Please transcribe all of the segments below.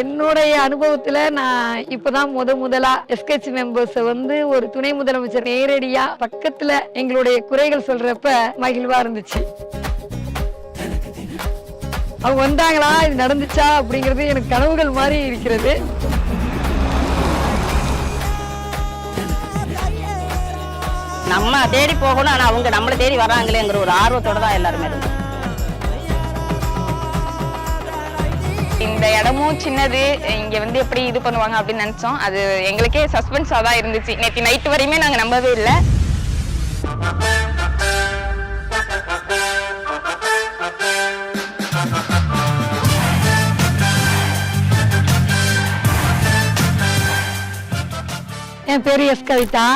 என்னுடைய அனுபவத்துல நான் இப்பதான் முத முதலா எஸ்கேச் மெம்பர்ஸ் வந்து ஒரு துணை முதலமைச்சர் நேரடியா பக்கத்துல எங்களுடைய குறைகள் சொல்றப்ப மகிழ்வா இருந்துச்சு. அவங்க வந்தாங்களா? இது நடந்துச்சா? அப்படிங்கிறது எனக்கு கனவுகள் மாதிரி இருக்கிறது. நம்ம தேடி போகணும் ஆனா அவங்க நம்மளை தேடி வராங்களேங்கிற ஒரு ஆர்வத்தோட தான் எல்லாருமே இருந்தோம். இந்த இடமும் சின்னது. இங்க வந்து எப்படி இது பண்ணுவாங்க அப்படின்னு நினைச்சோம். அது எங்களுக்கே சஸ்பென்ஸா தான் இருந்துச்சு. நேற்று நைட்டு வரையுமே நாங்க நம்பவே இல்லை. என் பேரு எஸ் கவிதா.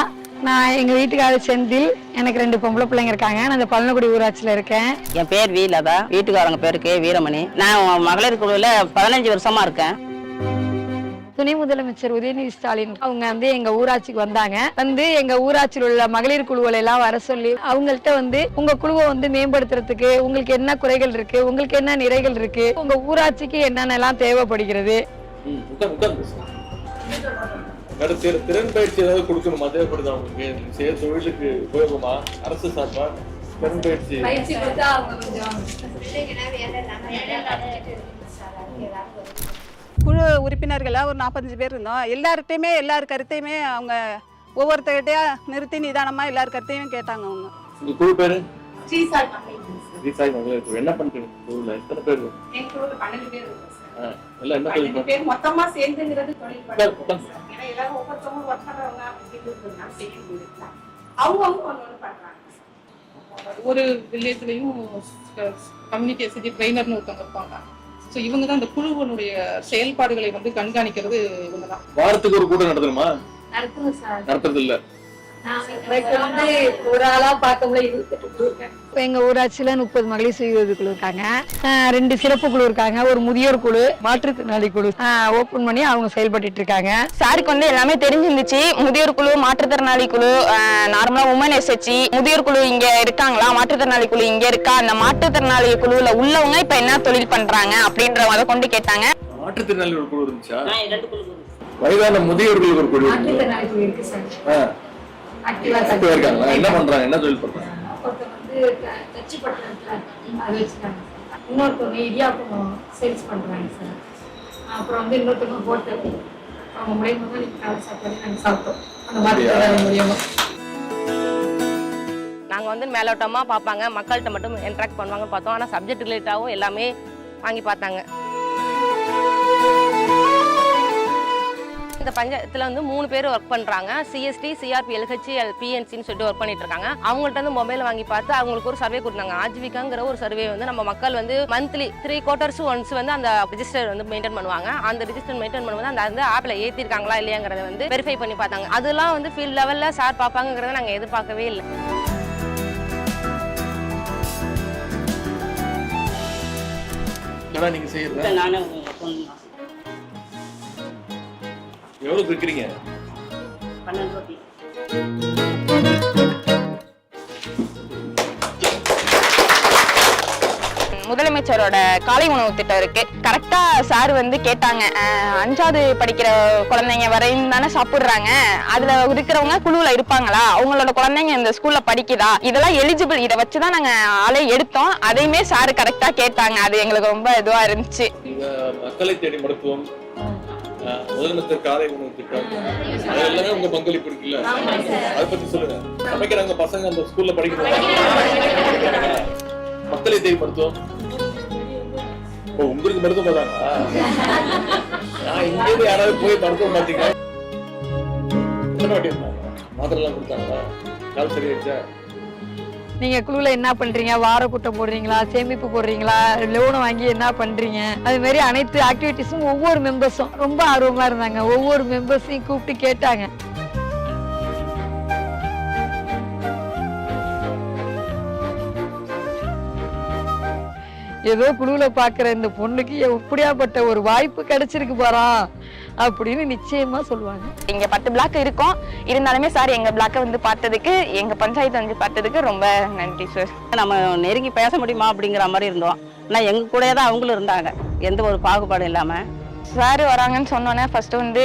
நான் எங்க வீட்டுக்காரர் செந்தில். எனக்கு ரெண்டு பொம்பளை பிள்ளைங்க இருக்காங்க. நான் இந்த பழனக்குடி ஊராட்சியில இருக்கேன். என் பேர் வீலதா. வீட்டுக்காரங்க பேரு கே வீரமணி. நான் மகளிர் குழுவில் பதினஞ்சு வருஷமா இருக்கேன். துணை முதலமைச்சர் உதயநிதி ஸ்டாலின் அவங்க வந்து எங்க ஊராட்சிக்கு வந்தாங்க. வந்து எங்க ஊராட்சியில் உள்ள மகளிர் குழுக்களை எல்லாம் வர சொல்லி அவங்கள்ட்ட வந்து உங்க குழுவை வந்து மேம்படுத்துறதுக்கு உங்களுக்கு என்ன குறைகள் இருக்கு? உங்களுக்கு என்ன நிறைகள் இருக்கு? உங்க ஊராட்சிக்கு என்னென்னலாம் தேவைப்படுகிறது? திற திறன் பயிற்சி ஏதாவது கொடுக்கணுமா? தேவைப்படுதா செய்யற தொழிலுக்கு உபயோகமா? அரசு சார்பா திறன் பயிற்சி? குழு உறுப்பினர்களாக ஒரு நாற்பத்தஞ்சு பேர் இருந்தோம். எல்லார்ட்டையுமே எல்லார் கருத்தையுமே அவங்க ஒவ்வொருத்தர்கிட்டயா நிறுத்தி நிதானமாக எல்லார் கருத்தையும் கேட்டாங்க அவங்க. உங்க குழு பேரு? என்ன பண்றீங்க குழுல? எத்தனை பேர் எல்லாம் என்ன? பேர் மொத்தமா சேர்ந்துங்கிறது எல்லாரும் ஒவ்வொருத்தவங்க ஒர்க் பண்றவங்க அப்படின்னு செய்ய முடியல அவங்க அவங்க ஒண்ணு ஒண்ணு பண்றாங்க. ஒரு வில்லேஜ்லயும் கம்யூனிட்டி எஸ்டி ட்ரைனர்னு ஒருத்தவங்க இருப்பாங்க. ஸோ இவங்க தான் இந்த குழுவனுடைய செயல்பாடுகளை வந்து கண்காணிக்கிறது இவங்க தான் வாரத்துக்கு ஒரு கூட்டம் நடத்தணுமா? நடத்துங்க சார். நடத்துறது இல்ல எனக்கு வந்து ஒரு ஆளா. இப்ப எங்க ஊராட்சியில முப்பது மகளிர் சுய குழு இருக்காங்க. ரெண்டு சிறப்பு குழு இருக்காங்க. ஒரு முதியோர் குழு மாற்றுத்திறனாளி குழு. ஓபன் பண்ணி அவங்க செயல்பட்டு இருக்காங்க. சாருக்கு வந்து எல்லாமே தெரிஞ்சிருந்துச்சு. முதியோர் குழு மாற்றுத்திறனாளி குழு நார்மலா உமன் எஸ்ஹெச்சி முதியோர் குழு இங்க இருக்காங்களா? மாற்றுத்திறனாளி குழு இங்க இருக்கா? அந்த மாற்றுத்திறனாளி குழுவுல உள்ளவங்க இப்ப என்ன தொழில் பண்றாங்க அப்படின்ற அதை கொண்டு கேட்டாங்க. மாற்றுத்திறனாளி ஒரு குழு இருந்துச்சா? ரெண்டு குழு வயதான முதியோர்களுக்கு ஒரு குழு ஆக்டிவா இப்ப இருக்காங்களா? என்ன பண்றாங்க? என்ன தொழில் பண்றாங்க? ஒருத்தர் வந்து தச்சு பட்டணத்துல அது வச்சுருக்காங்க. இன்னொருத்தவங்க இடியாப்பம் சேல்ஸ் பண்றாங்க சார். அப்புறம் வந்து இன்னொருத்தவங்க ஹோட்டல் அவங்க மூலியமா தான் நீங்க காலை சாப்பாடு நாங்கள் சாப்பிட்டோம். அந்த மாதிரி மூலியமா நாங்கள் வந்து மேலோட்டமாக பார்ப்பாங்க. மக்கள்கிட்ட மட்டும் இன்ட்ராக்ட் பண்ணுவாங்கன்னு பார்த்தோம். ஆனால் சப்ஜெக்ட் ரிலேட்டாகவும் எல்லாமே வாங்கி பார்த்தாங்க. இந்த பஞ்சாயத்தில் வந்து மூணு பேர் ஒர்க் பண்ணுறாங்க சிஎஸ்டி சிஆர்பி எல்ஹெச்சி பிஎன்சின்னு சொல்லிட்டு ஒர்க் பண்ணிட்டு இருக்காங்க. அவங்கள்ட்ட வந்து மொபைல் வாங்கி பார்த்து அவங்களுக்கு ஒரு சர்வே கொடுத்தாங்க. ஆஜீவிகாங்கிற ஒரு சர்வே வந்து நம்ம மக்கள் வந்து மந்த்லி த்ரீ குவார்ட்டர்ஸ் ஒன்ஸ் வந்து அந்த ரிஜிஸ்டர் வந்து மெயின்டைன் பண்ணுவாங்க. அந்த ரிஜிஸ்டர் மெயின்டைன் பண்ணும்போது அந்த வந்து ஆப்பில் ஏற்றிருக்காங்களா இல்லையாங்கிறத வந்து வெரிஃபை பண்ணி பார்த்தாங்க. அதெல்லாம் வந்து ஃபீல்ட் லெவலில் சார் பார்ப்பாங்கிறத நாங்கள் எதிர்பார்க்கவே இல்லை. இதெல்லாம் நீங்க செய்யறதா? நானும் பொண்ணு எவ்வளவு விற்கிறீங்க பன்னெண்டு ரூபாய் முதலமைச்சரோட காலை உணவு திட்டம் இருக்கு. கரெக்டா சார் வந்து கேட்டாங்க. அஞ்சாவது படிக்கிற குழந்தைங்க வரையும் தானே சாப்பிடுறாங்க. அதுல இருக்கிறவங்க குழுவுல இருப்பாங்களா? அவங்களோட குழந்தைங்க இந்த ஸ்கூல்ல படிக்குதா? இதெல்லாம் எலிஜிபிள் இதை வச்சுதான் நாங்க ஆளே எடுத்தோம். அதையுமே சார் கரெக்டா கேட்டாங்க. அது எங்களுக்கு ரொம்ப இதுவா இருந்துச்சு. மக்களை தேடி மருத்துவம் முதலமைச்சர் காலை உணவு திட்டம் அது எல்லாமே உங்க பங்களிப்பு இருக்குல்ல? அதை பத்தி சொல்லுங்க. சமைக்கிறாங்க பசங்க அந்த ஸ்கூல்ல படிக்கிறாங்க மக்களை தேடி மருத்துவம். ஓ உங்களுக்கு மருத்துவம் பார்த்தாங்களா? நான் இங்கேருந்து யாராவது போய் மருத்துவம் பார்த்தீங்க எத்தனை மாத்திரை எல்லாம் கொடுத்தாங்களா? கால் சரியாச்சா நீங்க குழுல என்ன பண்றீங்க? வார கூட்டம் போடுறீங்களா? சேமிப்பு போடுறீங்களா? லோன் வாங்கி என்ன பண்றீங்க? அது மாதிரி அனைத்து ஆக்டிவிட்டிஸும் ஒவ்வொரு மெம்பர்ஸும் ரொம்ப ஆர்வமா இருந்தாங்க. ஒவ்வொரு மெம்பர்ஸையும் கூப்பிட்டு கேட்டாங்க. ஏதோ குழுவில் பார்க்குற இந்த பொண்ணுக்கு எப்படியாப்பட்ட ஒரு வாய்ப்பு கிடைச்சிருக்கு பாரா. அப்படின்னு நிச்சயமா சொல்லுவாங்க. இங்க பத்து பிளாக் இருக்கும். இருந்தாலுமே சார் எங்க பிளாக்கை வந்து பார்த்ததுக்கு எங்க பஞ்சாயத்து வந்து பார்த்ததுக்கு ரொம்ப நன்றி சார் நம்ம நெருங்கி பேச முடியுமா அப்படிங்கிற மாதிரி இருந்தோம். ஆனால் எங்கள் கூடயே தான் அவங்களும் இருந்தாங்க. எந்த ஒரு பாகுபாடும் இல்லாமல் சார் வராங்கன்னு சொன்னோன்னே ஃபர்ஸ்ட் வந்து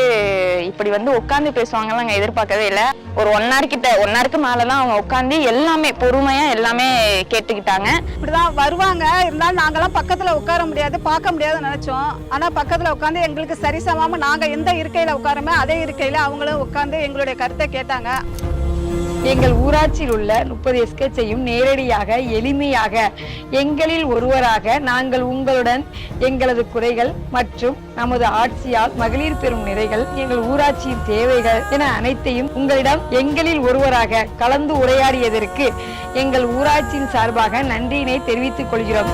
இப்படி வந்து உட்காந்து பேசுவாங்கன்னு நாங்கள் எதிர்பார்க்கவே இல்லை. ஒரு ஒன் ஹவர் கிட்ட ஒன் ஹவருக்கு மேலே தான் அவங்க உட்காந்து எல்லாமே பொறுமையாக எல்லாமே கேட்டுக்கிட்டாங்க. இப்படிதான் வருவாங்க. இருந்தாலும் நாங்களாம் பக்கத்தில் உட்கார முடியாது பார்க்க முடியாதுன்னு நினைச்சோம். ஆனால் பக்கத்தில் உட்காந்து எங்களுக்கு சரிசமாமல் நாங்கள் எந்த இருக்கையில் உட்காரமே அதே இருக்கையில் அவங்களும் உட்காந்து எங்களுடைய கருத்தை கேட்டாங்க. எங்கள் ஊராட்சியில் உள்ள முப்பது எஸ்கேச்சையும் நேரடியாக எளிமையாக எங்களில் ஒருவராக நாங்கள் உங்களுடன் எங்களது குறைகள் மற்றும் நமது ஆட்சியால் மகளிர் பெறும் நிறைகள் எங்கள் ஊராட்சியின் தேவைகள் என அனைத்தையும் உங்களிடம் எங்களில் ஒருவராக கலந்து உரையாடியதற்கு எங்கள் ஊராட்சியின் சார்பாக நன்றியினை தெரிவித்துக் கொள்கிறோம்.